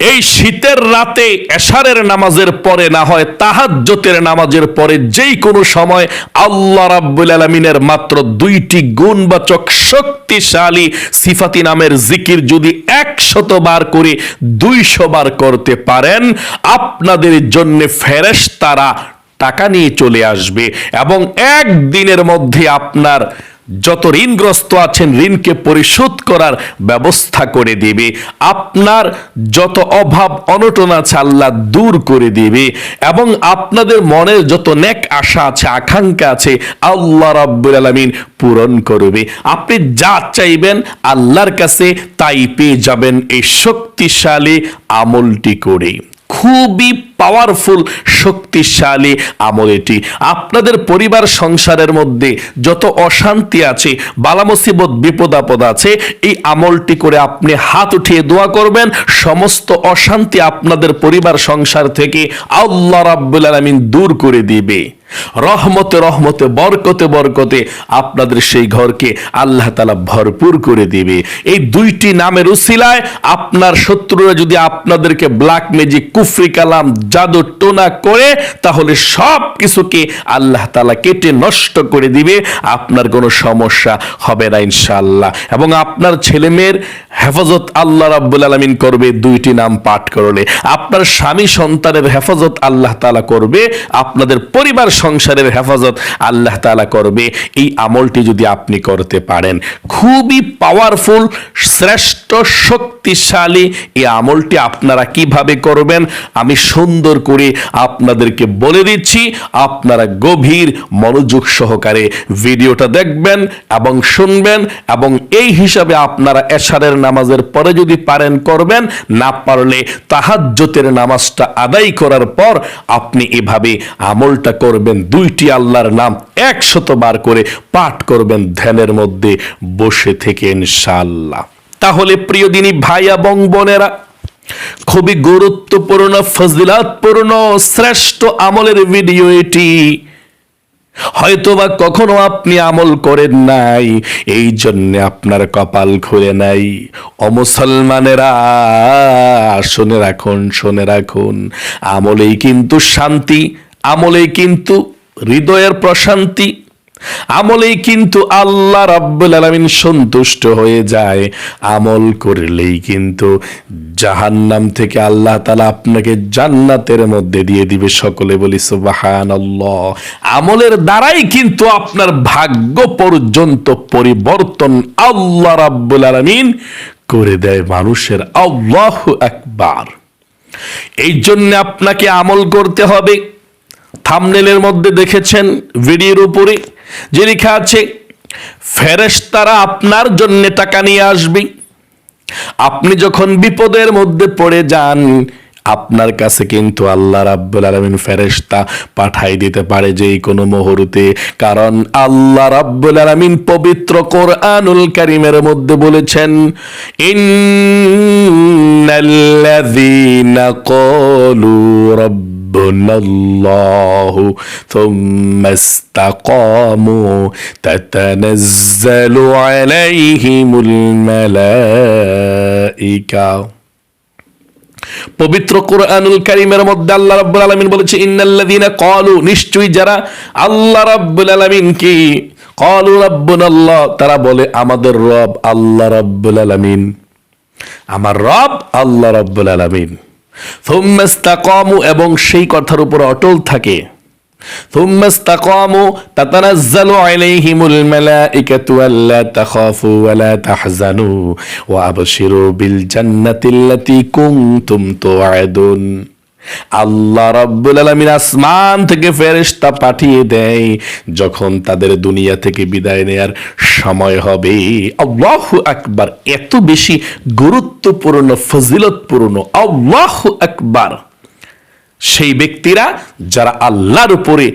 এই শীতের রাতে এশারের নামাজের পরে না হয় তাহাজ্জতের নামাজের পরে যেই কোনো সময় আল্লাহ রাব্বুল আলামিনের মাত্র দুইটি গুণবাচক শক্তিশালী সিফাতি নামের জিকির যদি একশত বার করে দুইশো বার করতে পারেন, আপনাদের জন্য ফেরেশতারা টাকা নিয়ে চলে আসবে এবং একদিনের মধ্যে আপনার যত ঋণগ্রস্ত আছেন, ঋণকে পরিশোধ করার ব্যবস্থা করে দিবে। আপনার যত অভাব, অনটন আছে, আল্লাহ দূর করে দিবে। এবং আপনাদের মনের যত নেক আশা আছে, আকাঙ্ক্ষা আছে, আল্লাহ রাব্বুল আলামিন পূরণ করবে। আপনি যা চাইবেন আল্লাহর কাছে, তাই পেয়ে যাবেন এই শক্তিশালী আমলটি করে খুবই পাওয়ারফুল শক্তিশালী আমল এটি। আপনাদের পরিবার সংসারের মধ্যে যত অশান্তি আছে বালামসিবত বিপদ আপদ আছে, এই আমলটি করে আপনি হাত উঠিয়ে দোয়া করবেন। সমস্ত অশান্তি আপনাদের পরিবার সংসার থেকে আল্লাহ রাব্বুল আলামিন দূর করে দিবে। রহমতে রহমতে, বরকতে বরকতে আপনাদের সেই ঘরকে আল্লাহ তালা ভরপুর করে দিবে। এই দুইটি নামের উসিলায় আপনার শত্রুরা যদি আপনাদেরকে ব্ল্যাক ম্যাজিক কুফরি কালাম, জাদু টোনা করে, তাহলে সব কিছুকে আল্লাহ তালা কেটে নষ্ট করে দিবে। আপনার কোনো সমস্যা হবে না ইনশাল্লাহ এবং আপনার ছেলে মেয়ের হেফাজত আল্লাহ রাব্বুল আলমিন করবে, দুইটি নাম পাঠ করলে। আপনার স্বামী সন্তানের হেফাজত আল্লাহ তালা করবে, আপনাদের পরিবার সংসারের হেফাজত আল্লাহ তালা করবে। এই আমলটি যদি আপনি করতে পারেন খুবই পাওয়ারফুল শ্রেষ্ঠ শক্তিশালী। এই আমলটি আপনারা কীভাবে করবেন? আমি সুন্দর করে আপনাদেরকে বলে দিচ্ছি, আপনারা গভীর মনোযোগ সহকারে ভিডিওটা দেখবেন এবং শুনবেন এবং এই হিসাবে আপনারা এশারের নামাজের পরে যদি পারেন করবেন, না পারলে তাহাজ্জতের নামাজটা আদায় করার পর আপনি এভাবে আমলটা করবেন। দুইটি আল্লাহর নাম একশত বার করে পাঠ করবেন, ধ্যানের মধ্যে বসে থেকে ইনশাআল্লাহ। তাহলে প্রিয় দিনী ভাই এবং বোনেরা, খুবই গুরুত্বপূর্ণ, ফজিলাতপূর্ণ, শ্রেষ্ঠ আমলের ভিডিও এটি। হয়তোবা কখনো আপনি আমল করেন নাই, এই জন্য আপনার কপাল খুলে নাই। অমুসলমানেরা শুনে রাখুন শুনে রাখুন, আমলেই কিন্তু শান্তি, আমলেই কিন্তু হৃদয়ের প্রশান্তি আমলেই কিন্তু আল্লাহ রাব্বুল আলামিন সন্তুষ্ট হয়ে যায়। আমল করলেই কিন্তু জাহান্নাম থেকে আল্লাহ তালা আপনাকে জান্নাতের মধ্যে দিয়ে দিবে। সকলে বলি সুবহানাল্লাহ। আমলের দ্বারাই কিন্তু আপনার ভাগ্য পর্যন্ত পরিবর্তন আল্লাহ রাব্বুল আলামিন করে দেয় মানুষের। আল্লাহু আকবার। এই জন্য আপনাকে আমল করতে হবে। থামনেলের মধ্যে দেখেছেন ভিডিওর উপরে, যে লেখা আছে, ফেরেশতারা আপনার জন্য টাকা নিয়ে আসবে। আপনি যখন বিপদের মধ্যে পড়ে যান, আপনার কাছে কিন্তু আল্লাহ রাব্বুল আলামিন ফেরেশতা পাঠাই দিতে পারে যেই কোনো মুহূর্তে। কারণ আল্লাহ রাব্বুল আলামিন পবিত্র কোরআনুল কারীমের মধ্যে বলেছেন, ইন্নাল্লাযীনা ক্বালু রাব্ব ربنا الله ثم استقاموا تتنزل عليهم الملائكة পবিত্র কোরআনুল কারীমের মধ্যে আল্লাহ রাব্বুল আলামিন বলেছে ইন্নাল্লাযীনা ক্বালু নিশ্চয়ই যারা আল্লাহ রাব্বুল আলামিন কি ক্বালু রাব্বুনাল্লাহ তারা বলে আমাদের রব আল্লাহ রাব্বুল আলামিন আমার রব আল্লাহ রাব্বুল আলামিন থুম্মাস্তাকামু এবং সেই কথার উপর অটল থাকে। থুম্মাস্তাকামু তাতানাজ্জালু আলাইহিমুল মালাইকাতু আল্লা তাখাফু ওয়া লা তাহজানু ওয়া আবশিরু বিল জান্নাতিল্লাতী কুনতুম তুআদুন। আল্লাহ রাব্বুল আলামিন আসমান থেকে ফেরেশতা পাঠিয়ে দেয়। যখন তাদের দুনিয়া থেকে বিদায় নেয়ার সময় হবে এত বেশি গুরুত্বপূর্ণ, ফজিলতপূর্ণ, আল্লাহু আকবার। সেই ব্যক্তিরা যারা আল্লাহর উপরে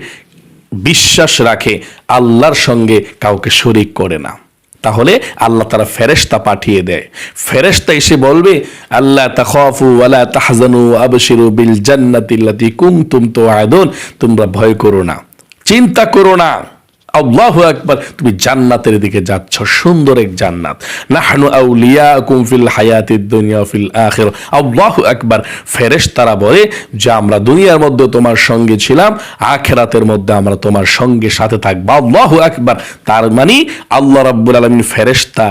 বিশ্বাস রাখে, আল্লাহর সঙ্গে কাউকে শরিক করে না। তাহলে আল্লাহ তারা ফেরেস্তা পাঠিয়ে দেয়। ফেরেস্তা এসে বলবে আল্লাহ তাহফু ওয়ালা তাহজানু আবশিরু বিল তুম তো আয়দন তোমরা ভয় করো না, চিন্তা করো না। আল্লাহ একবার তুমি জান্নাতের দিকে যাচ্ছ, সুন্দর এক জান্নাত। নাহনু আউলিয়াকুম ফিল হায়াতিদ দুনিয়া ফিল আখির। আল্লাহ একবার ফেরেশতারা বলে যে, আমরা দুনিয়ার মধ্যে তোমার সঙ্গে ছিলাম, আখেরাতের মধ্যে আমরা তোমার সঙ্গে সাথে থাকব। আল্লাহ একবার তার মানে আল্লাহ রাব্বুল আলামিন ফেরেশতা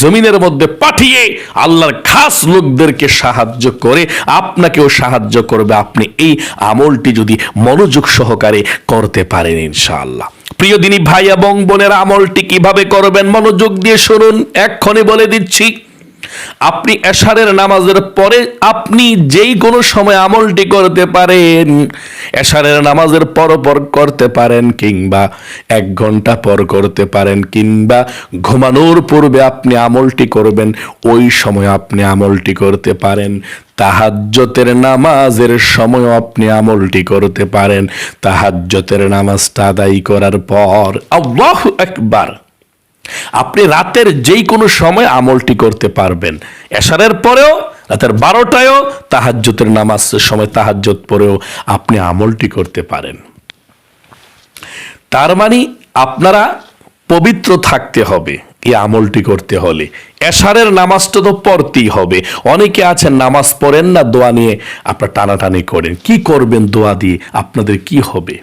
জমিনের মধ্যে পাঠিয়ে আল্লাহর খাস লোকদেরকে সাহায্য করে, আপনাকেও সাহায্য করবে। আপনি এই আমলটি যদি মনোযোগ সহকারে করতে পারেন ইনশাআল্লাহ। প্রিয় দিনী ভাই এবং বোনের আমলটি কীভাবে করবেন মনোযোগ দিয়ে শুনুন। এক্ষণে বলে দিচ্ছি আপনি এশারের নামাজের পরে আপনি যেই কোনো সময় আমলটি করতে পারেন, এশারের নামাজের পর পর করতে পারেন কিংবা এক ঘণ্টা পর করতে পারেন কিংবা ঘুমানোর পূর্বে আপনি আমলটি করবেন, ওই সময় আপনি আমলটি করতে পারেন। তাহাজ্জতের নামাজের সময় আপনি আমলটি করতে পারেন। তাহাজ্জতের নামাজটা আদায় করার পর আল্লাহু আকবার। আপনি রাতের যেই কোনো সময় আমলটি করতে পারবেন। এশারের পরেও, রাতের বারোটায়ও তাহাজ্জতের নামাজ সময় তাহাজ্জত পরেও আপনি আমলটি করতে পারেন। তার মানে আপনারা পবিত্র থাকতে হবে এই আমলটি করতে হলে। এশারের নামাজটা তো পড়তেই হবে। অনেকে আছেন নামাজ পড়েন না, দোয়া নিয়ে আপনার টানাটানি করেন। কি করবেন দোয়া দিয়ে? আপনাদের কি হবে?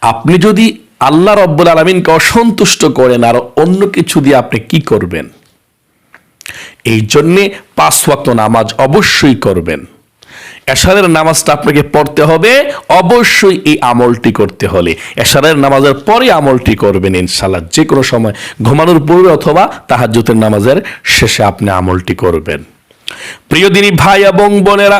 আপনি যদি আল্লাহ রব্বুল আলমিনকে অসন্তুষ্ট করেন আর অন্য কিছু দিয়ে আপনি কি করবেন? এই জন্যে পাঁচ ওয়াক্ত নামাজ অবশ্যই করবেন। এশারের নামাজটা আপনাকে পড়তে হবে, অবশ্যই এই আমলটি করতে হলে। এশারের নামাজের পরে আমলটি করবেন ইনশাল্লাহ যে কোনো সময় ঘুমানোর পূর্বে অথবা তাহাজ্জুতের নামাজের শেষে আপনি আমলটি করবেন। প্রিয় দিনী ভাই এবং বোনেরা,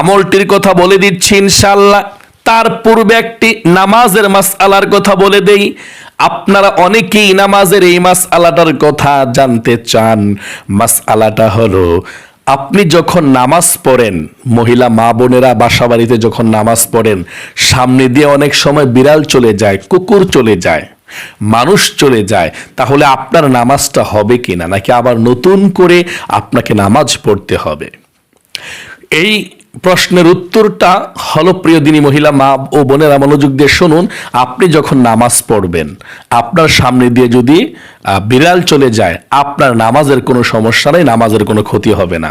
আমলটির কথা বলে দিচ্ছি ইনশাল্লাহ তার পূর্বে একটি নামাজের মাস আলার কথা বলে দেই। আপনারা অনেকেই নামাজের এই মাস আলাটার কথা জানতে চান। মাস আলাটা হলো, আপনি যখন নামাজ পড়েন, মহিলা মা বোনেরা বাসা বাড়িতে যখন নামাজ পড়েন, সামনে দিয়ে অনেক সময় বিড়াল চলে যায়, কুকুর চলে যায়, মানুষ চলে যায়, তাহলে আপনার নামাজটা হবে কিনা? নাকি আবার নতুন করে আপনাকে নামাজ পড়তে হবে? এই প্রশ্নের উত্তরটা হলো, প্রিয় দিনী মহিলা, মা ও বোনেরা, মনোযোগ দিয়ে শুনুন, আপনি যখন নামাজ পড়বেন, আপনার সামনে দিয়ে যদি বিড়াল চলে যায়, আপনার নামাজের কোনো সমস্যা নেই, নামাজের কোনো ক্ষতি হবে না।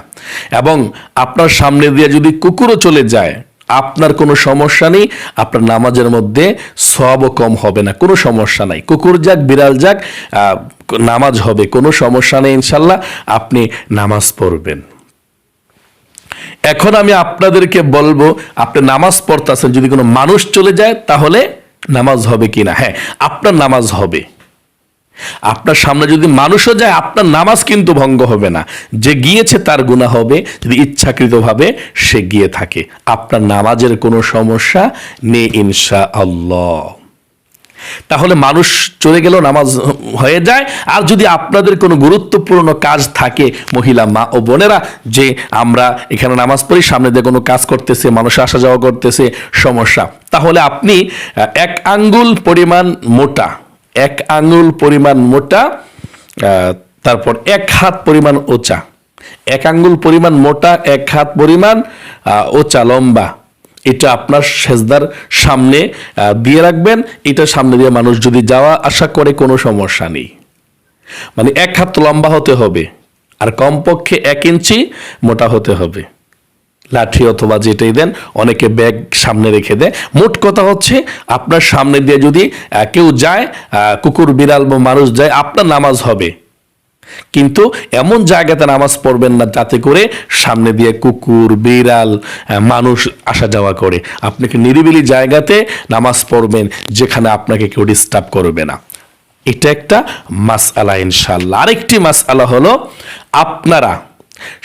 এবং আপনার সামনে দিয়ে যদি কুকুরও চলে যায়, আপনার কোনো সমস্যা নেই, আপনার নামাজের মধ্যে সবও কম হবে না, কোনো সমস্যা নাই। কুকুর যাক, বিড়াল যাক নামাজ হবে, কোনো সমস্যা নেই, ইনশাল্লাহ, আপনি নামাজ পড়বেন। এখন আমি আপনাদেরকে বলব, আপনি নামাজ পড়তেছেন, যদি কোনো মানুষ চলে যায়, তাহলে নামাজ হবে কি না হ্যাঁ আপনার নামাজ হবে। আপনার সামনে যদি মানুষও যায়, আপনার নামাজ কিন্তু ভঙ্গ হবে না। যে গিয়েছে, তার গুণা হবে। যদি ইচ্ছাকৃতভাবে সে গিয়ে থাকে, আপনার নামাজের কোনো সমস্যা নেই ইনশা আল্লাহ তাহলে মানুষ চলে গেলেও নামাজ হয়ে যায়। আর যদি আপনাদের কোনো গুরুত্বপূর্ণ কাজ থাকে, মহিলা মা ও বোনেরা, যে আমরা এখানে নামাজ পড়ি, সামনে দিয়ে কোনো কাজ করতেছে, মানুষ আসা যাওয়া করতেছে, সমস্যা। তাহলে আপনি এক আঙ্গুল পরিমাণ মোটা, এক আঙ্গুল পরিমাণ মোটা তারপর এক হাত পরিমাণ ওচা, এক আঙ্গুল পরিমাণ মোটা, এক হাত পরিমাণ ওচা, লম্বা। এটা আপনার সেজদার সামনে দিয়ে রাখবেন। এটা সামনে দিয়ে মানুষ যদি যাওয়া আশা করে, কোনো সমস্যা নেই। মানে এক হাত লম্বা হতে হবে, আর কমপক্ষে এক ইঞ্চি মোটা হতে হবে। লাঠি অথবা যেটাই দেন, অনেকে ব্যাগ সামনে রেখে দেয়। মোট কথা হচ্ছে, আপনার সামনে দিয়ে যদি কেউ যায় কুকুর, বিড়াল বা মানুষ যায়, আপনার নামাজ হবে। কিন্তু এমন জায়গাতে নামাজ পড়বেন না, যাতে করে সামনে দিয়ে কুকুর, বিড়াল মানুষ আসা যাওয়া করে। আপনাকে নিরিবিলি জায়গাতে নামাজ পড়বেন, যেখানে আপনাকে কেউ ডিস্টার্ব করবে না? এটা একটা মাস আলা ইনশাল্লাহ আরেকটি মাস আলা হলো, আপনারা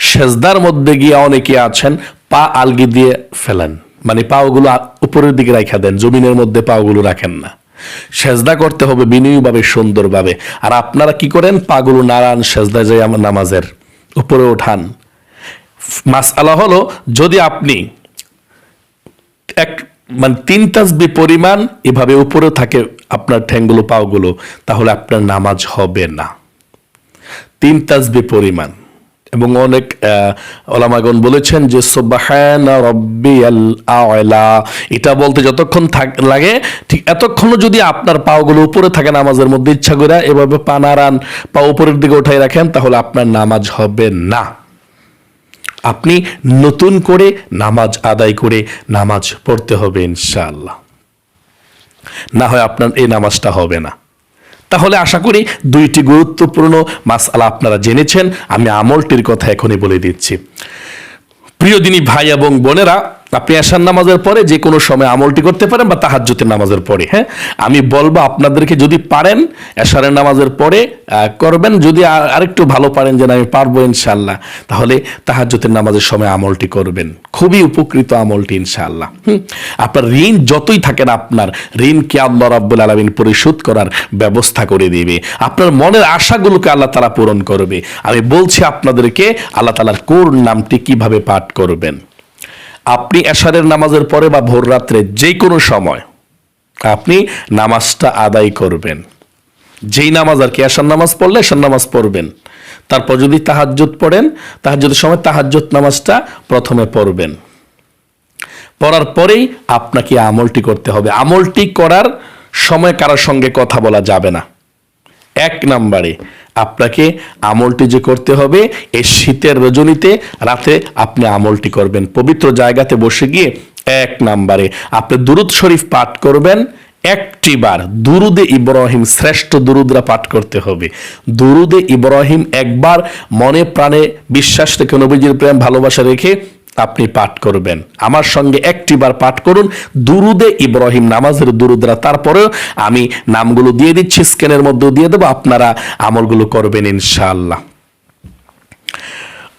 সেজদার মধ্যে গিয়ে অনেকে আছেন, পা আলগি দিয়ে ফেলেন। মানে পাওগুলো উপরের দিকে রাখা দেন, জমিনের মধ্যে পাওগুলো রাখেন না। সেজদা করতে হবে বিনয়ীভাবে, সুন্দরভাবে। আর আপনারা কি করেন? পাগুলো নাড়ান সেজদা যাই আমার নামাজের উপরে ওঠান। মাস আলা হলো, যদি আপনি এক মানে তিন তাসবি পরিমাণ এভাবে উপরে থাকে আপনার ঠ্যাংগুলো পাওগুলো তাহলে আপনার নামাজ হবে না। তিন তাসবি পরিমাণ। এবং অনেক ওলামাগণ বলেছেন যে এটা বলতে যতক্ষণ থাক, লাগে, ঠিক এতক্ষণও যদি আপনার পাগুলো উপরে থাকে নামাজের মধ্যে, ইচ্ছা করে এভাবে পা নাড়ান পা উপরের দিকে উঠাই রাখেন, তাহলে আপনার নামাজ হবে না। আপনি নতুন করে নামাজ আদায় করে নামাজ পড়তে হবে ইনশাআল্লাহ। না হয় আপনার এই নামাজটা হবে না। তাহলে আশা করি দুইটি গুরুত্বপূর্ণ মাসালা আপনারা জেনেছেন। আমি আমলটির কথা এখনই বলে দিচ্ছি। প্রিয় দিনী ভাই এবং বোনেরা আপনি আসার নামাজের পরে যে কোনো সময় আমলটি করতে পারেন বা তাহাজ্জুতের নামাজের পরে হ্যাঁ? আমি বলব আপনাদেরকে যদি পারেন এশারের নামাজের পরে করবেন। যদি আর- আরেকটু ভালো পারেন যে আমি পারব ইনশাল্লাহ তাহলে তাহাজ্জুতের নামাজের সময় আমলটি করবেন। খুবই উপকৃত আমলটি ইনশাআল্লাহ হুম, আপনার ঋণ যতই থাকেন আপনার ঋণকে আল্লাহ রাব্বুল আলামিন পরিশোধ করার ব্যবস্থা করে দেবে। আপনার মনের আশাগুলোকে আল্লাহ তালা পূরণ করবে। আমি বলছি আপনাদেরকে আল্লাহ তালার কোন নামটি কীভাবে পাঠ করবেন? আপনি এশারের নামাজের পরে বা ভোর রাত্রে যে কোনো সময় আপনি নামাজটা আদায় করবেন। যেই নামাজ আর কি, এশার নামাজ পড়লে এশার নামাজ পড়বেন। তারপর যদি তাহাজ্জুদ পড়েন, তাহাজ্জুদের সময় তাহাজ্জুদ নামাজটা প্রথমে পড়বেন। পড়ার পরেই আপনাকে আমলটি করতে হবে। আমলটি করার সময় কারোর সঙ্গে কথা বলা যাবে না। এক নম্বরে আপনাকে আমলটি যে করতে হবে এই শীতের রজনীতে রাতে আপনি আমলটি করবেন। পবিত্র জায়গাতে বসে গিয়ে এক নাম্বারে আপনি দুরুদ শরীফ পাঠ করবেন। একটি বার দুরুদে ইব্রাহিম, শ্রেষ্ঠ দুরুদরা পাঠ করতে হবে। দুরুদে ইব্রাহিম একবার মনে প্রাণে বিশ্বাস রেখে, নবীজির প্রেম ভালোবাসা রেখে আপনি পাঠ করবেন। আমার সঙ্গে একটি বার পাঠ করুন। দুরুদে ইব্রাহিম নামাজের দুরুদরা। তারপরেও আমি নামগুলো দিয়ে দিচ্ছি, স্ক্যানের মধ্যেও দিয়ে দেবো। আপনারা আমলগুলো করবেন ইনশাআল্লাহ।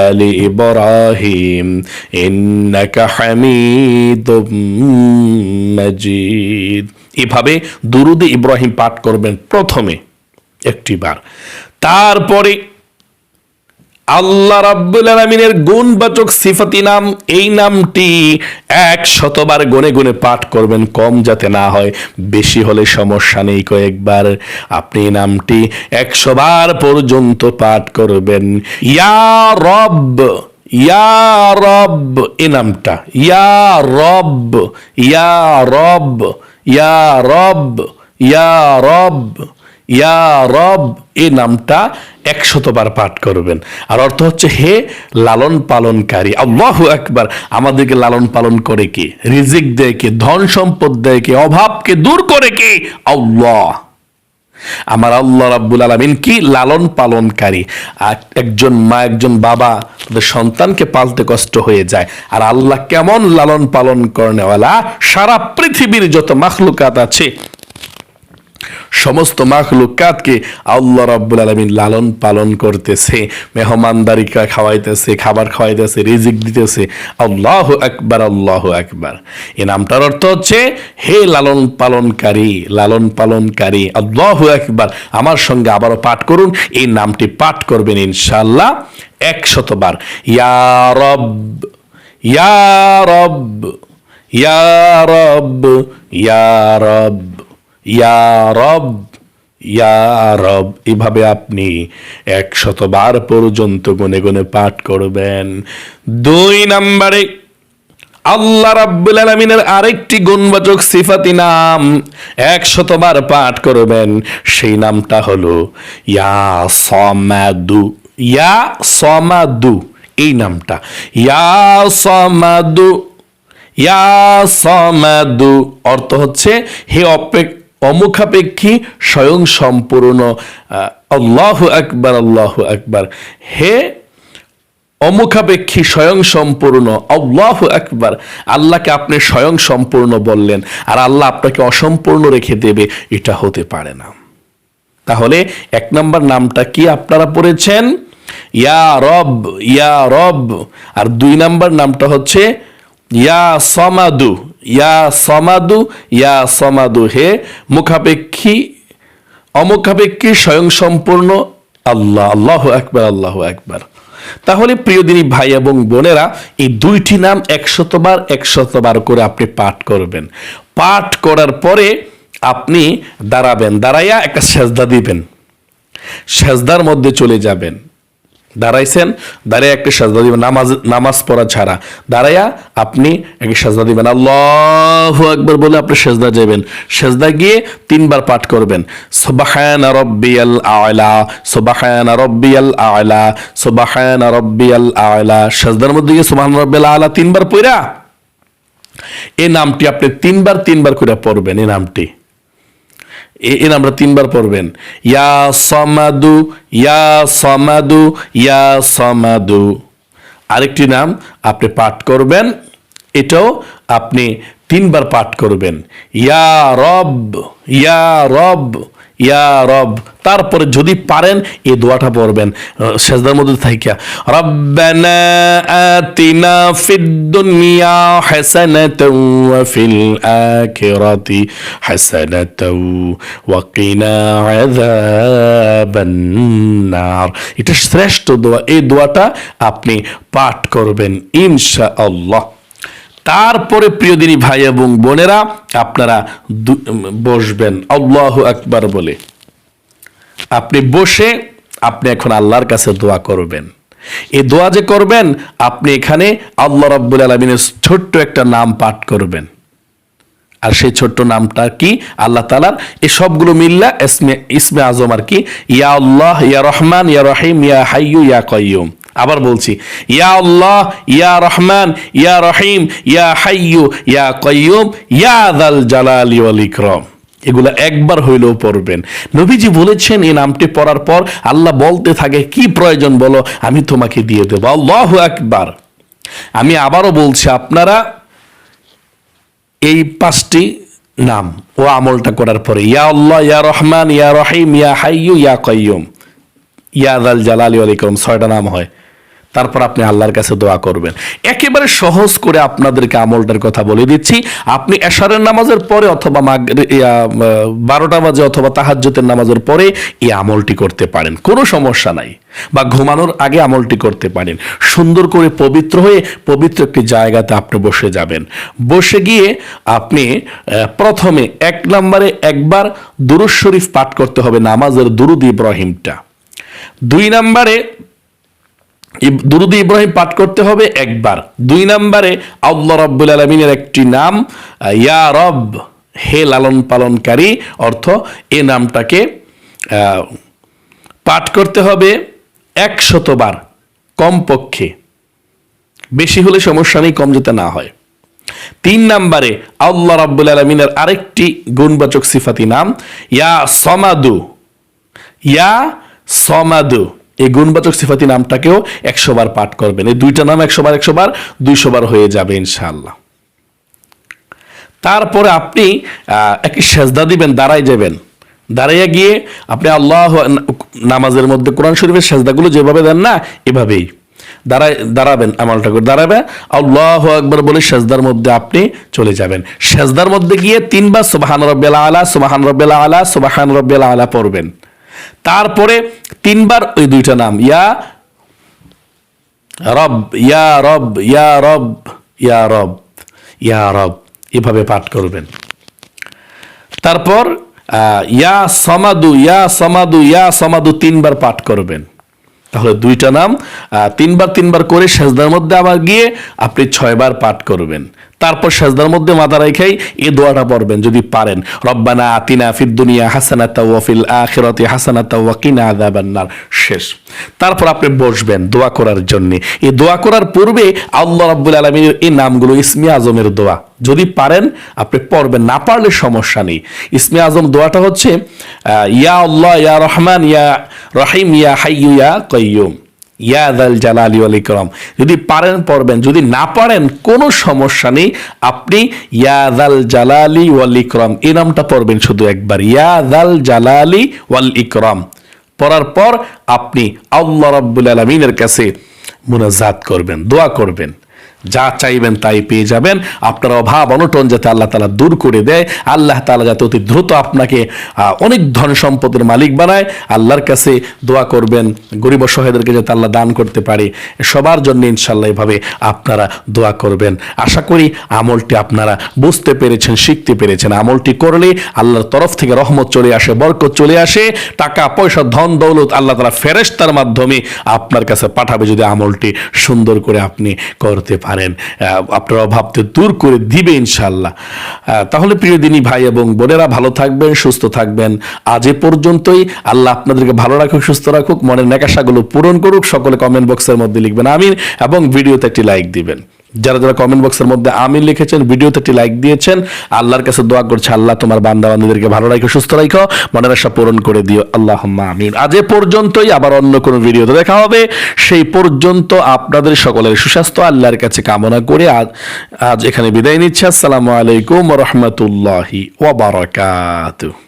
آل إبراهيم إنك حميد مجيد এভাবে দুরুদে ইব্রাহিম পাঠ করবেন প্রথমে একটিবার তারপরে আল্লাহ রাব্বুল আলামিনের গুণবাচক সিফাতি নাম, এই নামটি এক শতবার গুনে গুনে পাঠ করবেন, কম যাতে না হয়। বেশি হলে সমস্যা নেই কয়েকবার। আপনি এই নামটি একশো বার পর্যন্ত পাঠ করবেন। ইয়া রব ইয়া রব এ নামটা। ইয়া রব ইয়া রব ইয়া রব ইয়া রব। ইয়া রব, এই নামটা একশতবার পাঠ করবেন। আর অর্থ হচ্ছে হে লালন পালনকারী আল্লাহু একবার আমাদেরকে লালন পালন করে কে? রিজিক দেয় কে? ধন সম্পদ দেয় কে? অভাবকে দূর করে কে? আল্লাহ। আমার আল্লাহ রাব্বুল আলমিন কি? লালন পালনকারী আর একজন মা, একজন বাবা, তাদের সন্তানকে পালতে কষ্ট হয়ে যায়। আর আল্লাহ কেমন লালন পালন করেনেওয়ালা সারা পৃথিবীর যত মাখলুকাত আছে সমস্ত মাখলুকাতকে আল্লাহ রাব্বুল আলমিন লালন পালন করতেছে মেহমানদারি খাওয়াইতেছে, খাবার খাওয়াইতেছে, রিজিক দিতেছে। আল্লাহ আকবার আল্লাহ আকবার। এ নামটার অর্থ হচ্ছে, হে লালন পালনকারী লালন পালনকারী, আল্লাহ আকবার, আমার সঙ্গে আবারও পাঠ করুন। এই নামটি পাঠ করবেন ইনশাল্লাহ একশতবার। ইয়া রব ইয়া রব। ইয়া রব ইয়া রব, এভাবে আপনি একশতবার পর্যন্ত গুনে গুনে পাঠ করবেন। দুই নম্বরে, আল্লাহ রাব্বুল আলামিনের আরেকটি গুণবাচক সিফাতি নাম একশতবার পাঠ করবেন। সেই নামটা হলো ইয়া সমাদু ইয়া সমাদু, এই নামটা। ইয়া সমাদু ইয়া সমাদু, অর্থ হচ্ছে হে অপেক অমুখাপেক্ষী স্বয়ং সম্পূর্ণ আল্লাহু আকবার আল্লাহু আকবার। হে অমুখাপেক্ষী স্বয়ং সম্পূর্ণ, আল্লাহ একবার আল্লাহকে আপনি স্বয়ং সম্পূর্ণ বললেন, আর আল্লাহ আপনাকে অসম্পূর্ণ রেখে দেবে, এটা হতে পারে না। তাহলে এক নম্বর নামটা কি আপনারা পড়েছেন? ইয়া রব ইয়া রব। আর দুই নাম্বার নামটা হচ্ছে, ইয়া সমাদু। ইয়া সমাদু ইয়া সমাদু হে মুখাপেক্ষী, অমুখাপেক্ষী স্বয়ং সম্পূর্ণ আল্লাহ আল্লাহ একবার আল্লাহ একবার তাহলে প্রিয় দিনী ভাই এবং বোনেরা, এই দুইটি নাম একশতবার একশতবার করে আপনি পাঠ করবেন। পাঠ করার পরে আপনি দাঁড়াবেন, দাঁড়াইয়া একটা সেজদা দিবেন। সেজদার মধ্যে চলে যাবেন। দাঁড়াইছেন দাঁড়িয়ে একটা সাজদা দিবেন, নামাজ নামাজ পড়া ছাড়া। দাঁড়াইয়া আপনি একটা সাজদা দিবেন। আল্লাহ একবার বলে আপনি সেজদা যাবেন সেজদা গিয়ে তিনবার পাঠ করবেন। সুবাহান রব্বিয়াল আয়লা সুবাহান রব্বিয়াল আয়লা সুবাহান রব্বিয়াল আয়লা সেজদার মধ্যে গিয়ে সুবাহান রব্বিয়াল আয়লা তিনবার পড়া এই নামটি আপনি তিনবার তিনবার করে পড়বেন এই নামটি। এ- নামটা তিনবার পড়বেন। ইয়া সমাদু ইয়া সমাদু ইয়া সমাদু। আরেকটি নাম আপনি পাঠ করবেন, এটাও আপনি তিনবার পাঠ করবেন। ইয়া রব ইয়া রব। ইয়া রব, তারপরে যদি পারেন এই দোয়াটা পড়বেন, সেজদার মধ্যে থাকিয়া। রব্বানা আতিনা ফিদ দুনিয়া হাসানাতাও ওয়া ফিল আখিরাতি হাসানাতাও ওয়া কিনা আযাবান নার এটা শ্রেষ্ঠ দোয়া। এই দোয়াটা আপনি পাঠ করবেন ইনশাআল্লাহ। তারপরে প্রিয় দিনী ভাই এবং বোনেরা, আপনারা বসবেন। আল্লাহ আকবার বলে। আপনি বসে, আপনি এখন আল্লাহর কাছে দোয়া করবেন। এ দোয়া যে করবেন, আপনি এখানে আল্লাহ রাব্বুল আলমিনের ছোট্ট একটা নাম পাঠ করবেন। আর সেই ছোট্ট নামটা কি? আল্লাহ তালার এই সবগুলো মিল্লা, ইসমে ইসমে আজম আর কি, ইয়া আল্লাহ, ইয়া রহমান, ইয়া রহিম, ইয়া হাইয়ু ইয়া কয়ুম আবার বলছি, ইয়া আল্লাহ, ইয়া রহমান, ইয়া রহিম, ইয়া হাইয়ু, ইয়া কয়ুম ইয়া দাল জালালি ওয়াল এগুলো একবার হইলেও পড়বেন। নবীজি বলেছেন এই নামটি পড়ার পর আল্লাহ বলতে থাকে, কি প্রয়োজন বলো, আমি তোমাকে দিয়ে দেবো। আল্লাহ একবার আমি আবারও বলছি, আপনারা এই পাঁচটি নাম ও আমলটা করার পরে, ইয়া আল্লাহ, ইয়া রহমান, ইয়া রহিম, ইয়া হাইয়ু, ইয়া কয়ুম ইয়া দাল জালালি আলাইকুম ছয়টা নাম হয়। তারপর আপনি আল্লাহর কাছে দোয়া করবেন। একেবারে সহজ করে আপনাদেরকে আমলটার কথা বলে দিচ্ছি। আপনি এশারের নামাজের পরে অথবা বারোটা বাজে অথবা তাহাজ্জুতের নামাজের পরে এই আমলটি করতে পারেন। কোনো সমস্যা নাই। বা ঘুমানোর আগে আমলটি করতে পারেন। সুন্দর করে পবিত্র হয়ে পবিত্র একটি জায়গাতে আপনি বসে যাবেন। বসে গিয়ে আপনি প্রথমে এক নম্বরে একবার দুরুজ শরীফ পাঠ করতে হবে নামাজের দুরুদ ইব্রাহিমটা। দুই নম্বরে দুরুদ ইব্রাহিম পাঠ করতে হবে একবার। দুই নম্বরে আল্লাহ রব্বুল আলমিনের একটি নাম ইয়া রব, হে লালন পালনকারী অর্থ এ নামটাকে পাঠ করতে হবে একশতবার কমপক্ষে। বেশি হলে সমস্যা নেই, কম যেতে না হয়। তিন নম্বরে আল্লাহ রাব্বুল আলমিনের আরেকটি গুণবাচক সিফাতি নাম, ইয়া সমাদু। ইয়া সমাদু। এই গুণবাচক সিফাতি নামটাকেও একশো বার পাঠ করবেন। এই দুইটা নাম একশো বার একশো বার দুইশো বার হয়ে যাবে ইনশাআল্লাহ। তারপরে আপনি একটি সেজদা দিবেন দাঁড়াই যাবেন। দাঁড়াইয়া গিয়ে আপনি আল্লাহ নামাজের মধ্যে কোরআন শরীফের সেজদাগুলো যেভাবে দেন না, এভাবেই। দাঁড়াই দাঁড়াবেন আমলটা করে দাঁড়াবে। আল্লাহ একবার বলে সেজদার মধ্যে আপনি চলে যাবেন। সেজদার মধ্যে গিয়ে তিনবার সুবাহান রব্বেল আলা, সুবাহান রব্বেল আলা, সুবাহান রব্বেল আলা পড়বেন। তারপরে তিনবার ওই দুইটা নাম, ইয়া রব ইয়া রব ইয়া রব ইয়া রব ইয়া রব, এভাবে পাঠ করবেন। তারপর ইয়া সমাদু ইয়া সমাদু ইয়া সমাদু তিনবার পাঠ করবেন। তাহলে দুইটা নাম তিনবার তিনবার করে সেজদার মধ্যে আবার গিয়ে আপনি ছয়বার পাঠ করবেন। তারপর সেজদার মধ্যে মাথা রেখেই এই দোয়াটা পড়বেন যদি পারেন। রব্বানা আতিনা ফিদ দুনিয়া হাসানাতা ওয়া ফিল আখিরাতি হাসানাতা ওয়া কিনা আযাবান নার। শেষ। তারপর আপনি বসবেন দোয়া করার জন্য। এই দোয়া করার পূর্বে আল্লাহ রাব্বুল আলামিনের এই নামগুলো ইসমি আজমের দোয়া। যদি পারেন, আপনি পড়বেন, না পারলে সমস্যা নেই। ইসমে আজম দোয়াটা হচ্ছে ইয়া আল্লাহ, ইয়া রহমান, ইয়া রহিম, ইয়া হাইয়ু ইয়া কয়্যুম ইয়া আল জালালি আল ইকরম। যদি পারেন, পড়বেন। যদি না পারেন, কোনো সমস্যা নেই। আপনি ইয়াদাল জালালি ওয়াল ইকরম। এই নামটা পড়বেন শুধু একবার। ইয়াদাল জালালি ওয়াল ইকরম। পড়ার পর আপনি আল্লাহ রাব্বুল আলমিনের কাছে মুনাজাত করবেন, দোয়া করবেন। যা চাইবেন তাই পেয়ে যাবেন। আপনার অভাব, অনটন যাতে আল্লাহ তালা দূর করে দেয়। আল্লাহ তালা যাতে অতি দ্রুত আপনাকে অনেক ধন সম্পদের মালিক বানায়। আল্লাহর কাছে দোয়া করবেন, গরিব সহায়দেরকে যাতে আল্লাহ দান করতে পারে। সবার জন্য ইনশাল্লাহ এভাবে আপনারা দোয়া করবেন। আশা করি আমলটি আপনারা বুঝতে পেরেছেন, শিখতে পেরেছেন। আমলটি করলে আল্লাহর তরফ থেকে রহমত চলে আসে, বরকত চলে আসে। টাকা, পয়সা, ধন, দৌলত আল্লাহ তালা ফেরেস্তার মাধ্যমে আপনার কাছে পাঠাবে যদি আমলটি সুন্দর করে আপনি করতে পারেন। আহ, আপনার ভাবতে দূর করে দিবে ইনশাল্লাহ তাহলে প্রিয় দিনী ভাই এবং বোনেরা ভালো থাকবেন সুস্থ থাকবেন। আজ এ পর্যন্তই। আল্লাহ আপনাদেরকে ভালো রাখুক সুস্থ রাখুক মনের নেকাশাগুলো পূরণ করুক। সকলে কমেন্ট বক্সের মধ্যে লিখবেন আমিন এবং ভিডিওতে একটি লাইক দিবেন। যারা যারা কমেন্ট বক্সের মধ্যে আমি লিখেছেন, ভিডিওতে একটি লাইক দিয়েছেন, আল্লাহর কাছে দোয়া করছে, আল্লাহ তোমার বান্দা বান্ধবদেরকে ভালো রাখো, সুস্থ রাখো, মনের আশা পূরণ করে দিও। আল্লাহ আমিন। আজ এ পর্যন্তই আবার অন্য কোনো ভিডিওতে দেখা হবে। সেই পর্যন্ত আপনাদের সকলের সুস্বাস্থ্য, আল্লাহর কাছে কামনা করে আজ আজ এখানে বিদায় নিচ্ছে। আসসালামু আলাইকুম রহমতুল্লাহি ওয়াবারাকাতুহু